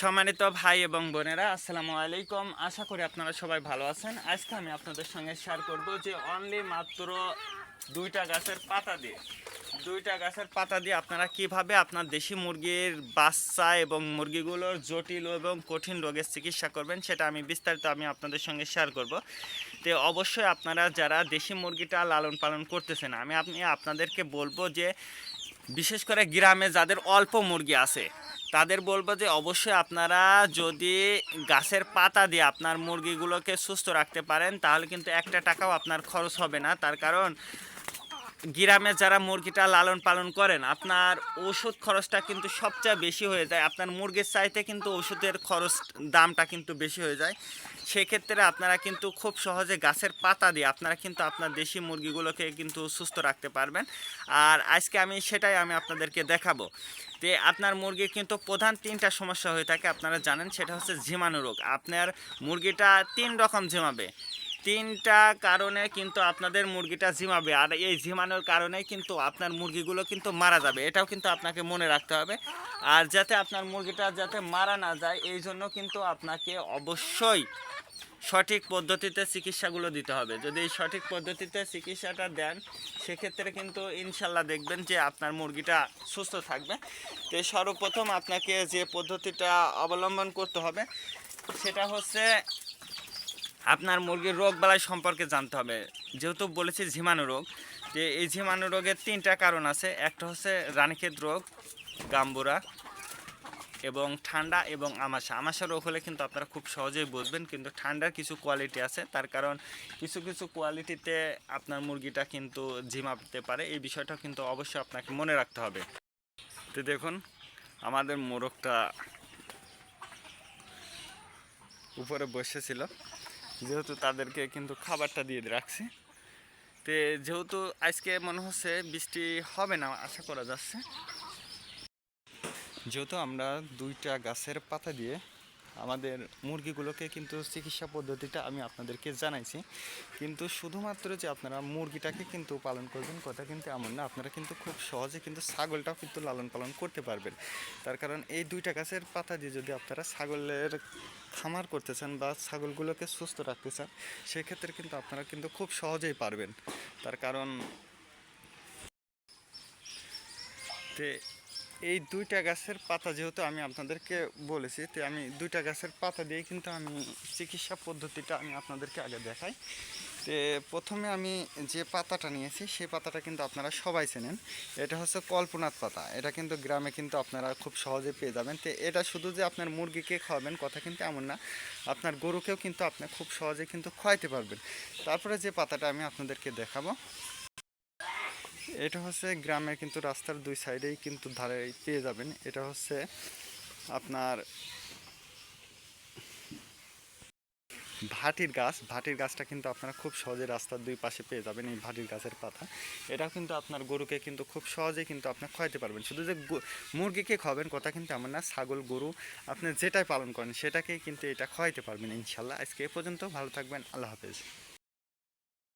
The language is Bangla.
সম্মানিত ভাই এবং বোনেরা, আসসালামু আলাইকুম। আশা করি আপনারা সবাই ভালো আছেন। আজকে আমি আপনাদের সঙ্গে শেয়ার করব যে অনলি মাত্র দুইটা গাছের পাতা দিয়ে। দুইটা গাছের পাতা দিয়ে আপনারা কীভাবে আপনার দেশি মুরগির বাচ্চা এবং মুরগিগুলোর জটিল এবং কঠিন রোগের চিকিৎসা করবেন, সেটা আমি বিস্তারিত আমি আপনাদের সঙ্গে শেয়ার করব। তো অবশ্যই আপনারা যারা দেশি মুরগিটা লালন পালন করতেছেন, আমি আপনি আপনাদেরকে বলব যে, বিশেষ করে গ্রামে যাদের অল্প মুরগি আছে তাদের বলব যে অবশ্যই আপনারা যদি গাছের পাতা দিয়ে আপনার মুরগিগুলোকে সুস্থ রাখতে পারেন, তাহলে কিন্তু একটা টাকাও আপনার খরচ হবে না। তার কারণ গ্রামে যারা মুরগিটা লালন পালন করেন, আপনার ওষুধ খরচটা কিন্তু সবচেয়ে বেশি হয়ে যায়। আপনার মুরগির চাইতে কিন্তু ওষুধের খরচ দামটা কিন্তু বেশি হয়ে যায়। সেক্ষেত্রে আপনারা কিন্তু খুব সহজে গাছের পাতা দিয়ে আপনারা কিন্তু আপনার দেশি মুরগিগুলোকে কিন্তু সুস্থ রাখতে পারবেন। আর আজকে আমি সেটাই আমি আপনাদেরকে দেখাবো। যে আপনার মুরগির কিন্তু প্রধান তিনটা সমস্যা হয়ে থাকে, আপনারা জানেন, সেটা হচ্ছে ঝিমানো রোগ। আপনার মুরগিটা তিন রকম ঝিমাবে। তিনটা কারণে কিন্তু আপনাদের মুরগিটা ঝিমাবে। আর এই ঝিমানোর কারণে কিন্তু আপনার মুরগিগুলো কিন্তু মারা যাবে। এটাও কিন্তু আপনাকে মনে রাখতে হবে। আর যাতে আপনার মুরগিটা যাতে মারা না যায়, এই জন্য কিন্তু আপনাকে অবশ্যই সঠিক পদ্ধতিতে চিকিৎসাগুলো দিতে হবে। যদি এই সঠিক পদ্ধতিতে চিকিৎসাটা দেন, সেক্ষেত্রে কিন্তু ইনশাল্লাহ দেখবেন যে আপনার মুরগিটা সুস্থ থাকবে। তো সর্বপ্রথম আপনাকে যে পদ্ধতিটা অবলম্বন করতে হবে, সেটা হচ্ছে আপনার মুরগির রোগ বালাই সম্পর্কে জানতে হবে। যেহেতু বলেছি ঝিমানো রোগ, যে এই ঝিমানো রোগের তিনটা কারণ আছে। একটা হচ্ছে রানীক্ষেত রোগ, গাম্বুরা এবং ঠান্ডা এবং আমাশা। আমাশা রোগ হলে কিন্তু আপনারা খুব সহজেই বুঝবেন, কিন্তু ঠান্ডার কিছু কোয়ালিটি আছে। তার কারণ কিছু কিছু কোয়ালিটিতে আপনার মুরগিটা কিন্তু ঝিমাতে পারে। এই বিষয়টা কিন্তু অবশ্যই আপনাকে মনে রাখতে হবে। তো দেখুন, আমাদের মোরগটা উপরে বসেছিল। যেহেতু তাদেরকে কিন্তু খাবারটা দিয়ে রাখছি। তো যেহেতু আজকে মনে হচ্ছে বৃষ্টি হবে না, আশা করা যাচ্ছে। যেহেতু আমরা দুইটা গাছের পাতা দিয়ে আমাদের মুরগিগুলোকে কিন্তু চিকিৎসা পদ্ধতিটা আমি আপনাদেরকে জানাইছি। কিন্তু শুধুমাত্র যে আপনারা মুরগিটাকে কিন্তু পালন করবেন, কথা কিন্তু এমন না। আপনারা কিন্তু খুব সহজে কিন্তু ছাগলটাও কিন্তু লালন পালন করতে পারবেন। তার কারণ এই দুইটা গাছের পাতা দিয়ে যদি আপনারা ছাগলের খামার করতে চান বা ছাগলগুলোকে সুস্থ রাখতে চান, সেক্ষেত্রে কিন্তু আপনারা কিন্তু খুব সহজেই পারবেন। তার কারণ তে এই দুইটা গাছের পাতা যেহেতু আমি আপনাদেরকে বলেছি, তো আমি দুইটা গাছের পাতা দিয়ে কিন্তু আমি চিকিৎসা পদ্ধতিটা আমি আপনাদেরকে আগে দেখাই। তো প্রথমে আমি যে পাতাটা নিয়েছি সেই পাতাটা কিন্তু আপনারা সবাই চেনেন। এটা হচ্ছে কল্পনাথ পাতা। এটা কিন্তু গ্রামে কিন্তু আপনারা খুব সহজে পেয়ে যাবেন। তো এটা শুধু যে আপনার মুরগিকে খাওয়াবেন কথা কিন্তু এমন না, আপনার গরুকেও কিন্তু আপনি খুব সহজে কিন্তু খাওয়াইতে পারবেন। তারপরে যে পাতাটা আমি আপনাদেরকে দেখাবো এটা হচ্ছে গ্রামের কিন্তু রাস্তার দুই সাইডেই কিন্তু ধারে পেয়ে যাবেন। এটা হচ্ছে আপনার ভাটির গাছ। ভাটির গাছটা কিন্তু আপনারা খুব সহজে রাস্তার দুই পাশে পেয়ে যাবেন এই ভাটির গাছের পাতা। এটাও কিন্তু আপনার গরুকে কিন্তু খুব সহজে কিন্তু আপনি খাওয়াইতে পারবেন। শুধু যে মুরগিকে খাওয়াবেন কথা কিন্তু এমন না, ছাগল, গরু, আপনি যেটাই পালন করেন, সেটাকেই কিন্তু এটা খাওয়াইতে পারবেন ইনশাল্লাহ। আজকে এ পর্যন্ত ভালো থাকবেন, আল্লাহ হাফেজ।